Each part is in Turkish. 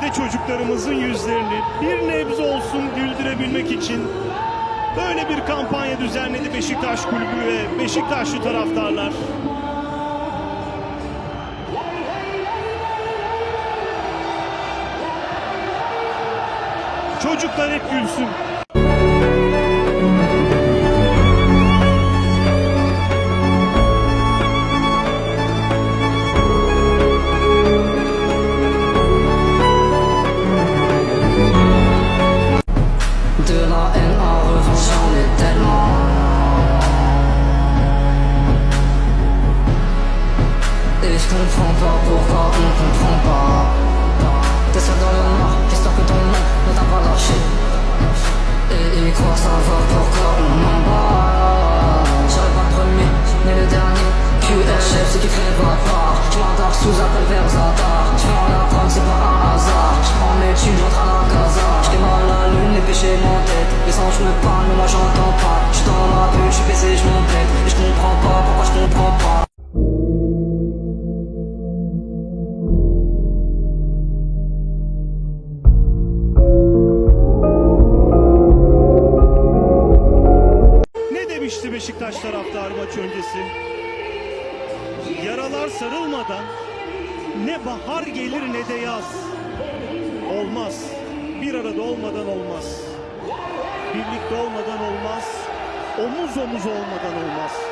depremzede çocuklarımızın yüzlerini bir nebze olsun güldürebilmek için böyle bir kampanya düzenledi Beşiktaş Kulübü ve Beşiktaşlı taraftarlar. Çocuklar hep gülsün. Beşiktaş taraftarı maç öncesi? Yaralar sarılmadan ne bahar gelir ne de yaz. Olmaz. Bir arada olmadan olmaz. Birlikte olmadan olmaz. Omuz omuz olmadan olmaz.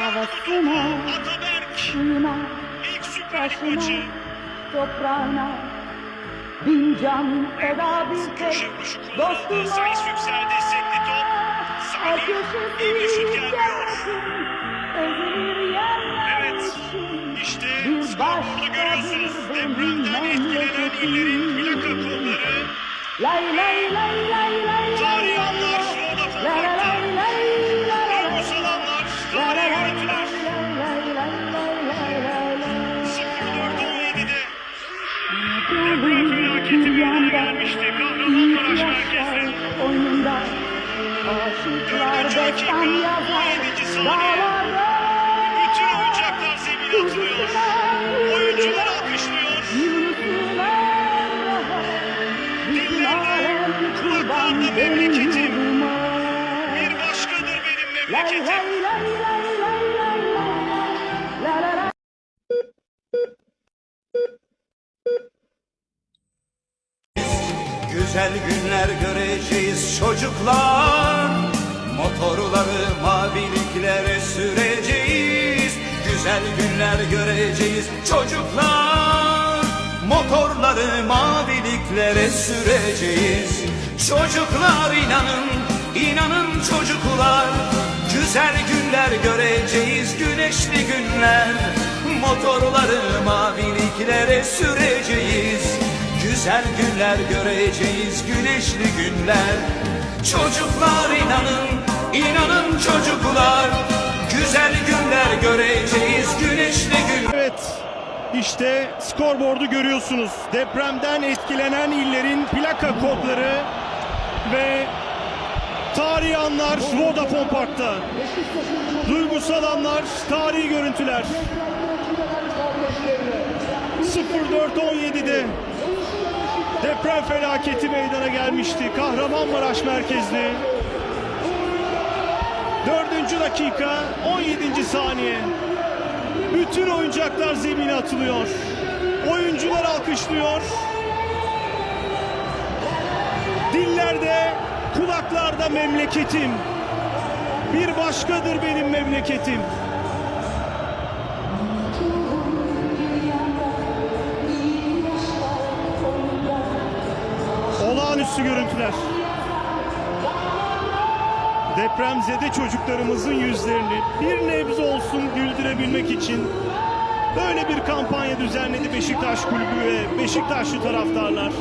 Havasına, Ataberk suyuna, ilk Süper maçı. toprağına Bin can feda bir tek dostuna Sayıs yükseldi. Sekli top. Salih. İyi bir şut gelmiyor. Evet. İşte Bir skorboardu görüyorsunuz. Depremden etkilenen illerin plaka kodları. Lay lay lay lay lay Vodafone Lay lay Park'ta. lay lay lay deprem felaketi meydana gelmişti. Kahramanmaraş merkezde. oyununda Aşıklar Dördüncü destan dakika, yazar 17. saniye. Dağlarda Bütün oyuncaklar zemine atılıyor. Oyuncular alkışlıyor. Kurban kulaklarda memleketim. Bir başkadır benim memleketim. Güzel günler göreceğiz çocuklar. Motorları maviliklere süreceğiz. Güzel günler göreceğiz çocuklar. Motorları maviliklere süreceğiz. Çocuklar inanın, inanın çocuklar. Güzel günler göreceğiz güneşli günler Güzel günler göreceğiz güneşli günler Çocuklar inanın, inanın çocuklar Güzel günler göreceğiz güneşli günler Evet, işte skorboardu görüyorsunuz. Depremden etkilenen illerin plaka kodları ve tarihi anlar Vodafone Park'ta. Duygusal anlar, tarihi görüntüler. 04.17'de deprem felaketi meydana gelmişti. Kahramanmaraş merkezli. Dördüncü dakika 17. saniye. Bütün oyuncaklar zemine atılıyor. Oyuncular alkışlıyor. Dillerde, kulaklarda memleketim. Bir başkadır benim memleketim. olağanüstü görüntüler. Depremzede çocuklarımızın yüzlerini bir nebze olsun güldürebilmek için böyle bir kampanya düzenledi Beşiktaş Kulübü ve Beşiktaşlı taraftarlar.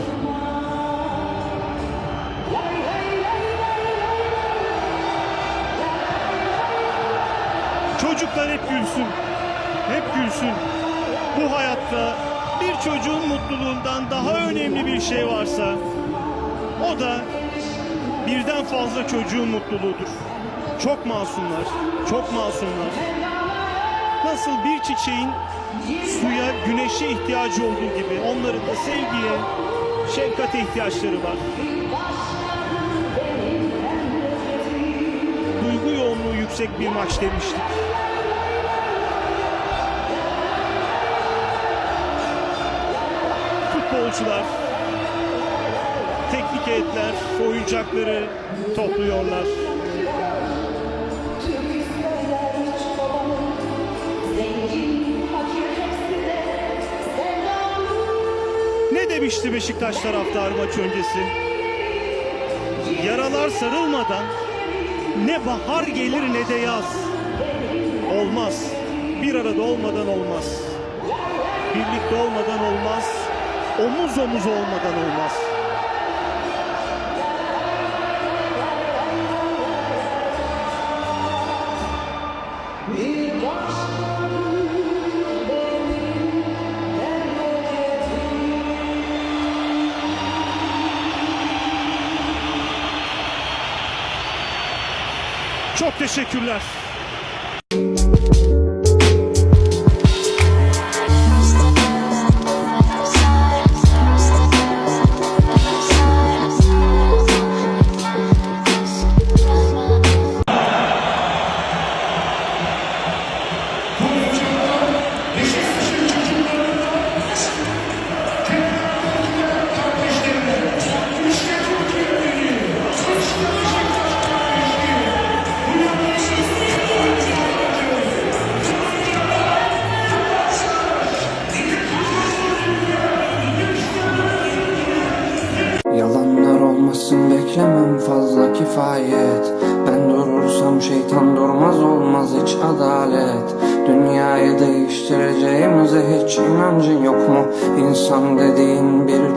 Çocuklar hep gülsün. Hep gülsün. Bu hayatta bir çocuğun mutluluğundan daha önemli bir şey varsa o da birden fazla çocuğun mutluluğudur. Çok masumlar, çok masumlar. Nasıl bir çiçeğin suya, güneşe ihtiyacı olduğu gibi onların da sevgiye, şefkate ihtiyaçları var. Duygu yoğunluğu yüksek bir maç demiştik. Futbolcular, teknik heyetler oyuncakları topluyorlar. Ne demişti Beşiktaş taraftarı maç öncesi? Yaralar sarılmadan ne bahar gelir ne de yaz. Olmaz. Bir arada olmadan olmaz. Birlikte olmadan olmaz. Omuz omuz olmadan olmaz. Çok teşekkürler. Beklemem fazla kifayet. Ben durursam şeytan durmaz olmaz hiç adalet. Dünyayı değiştireceğimize hiç inancın yok mu? İnsan dediğin bir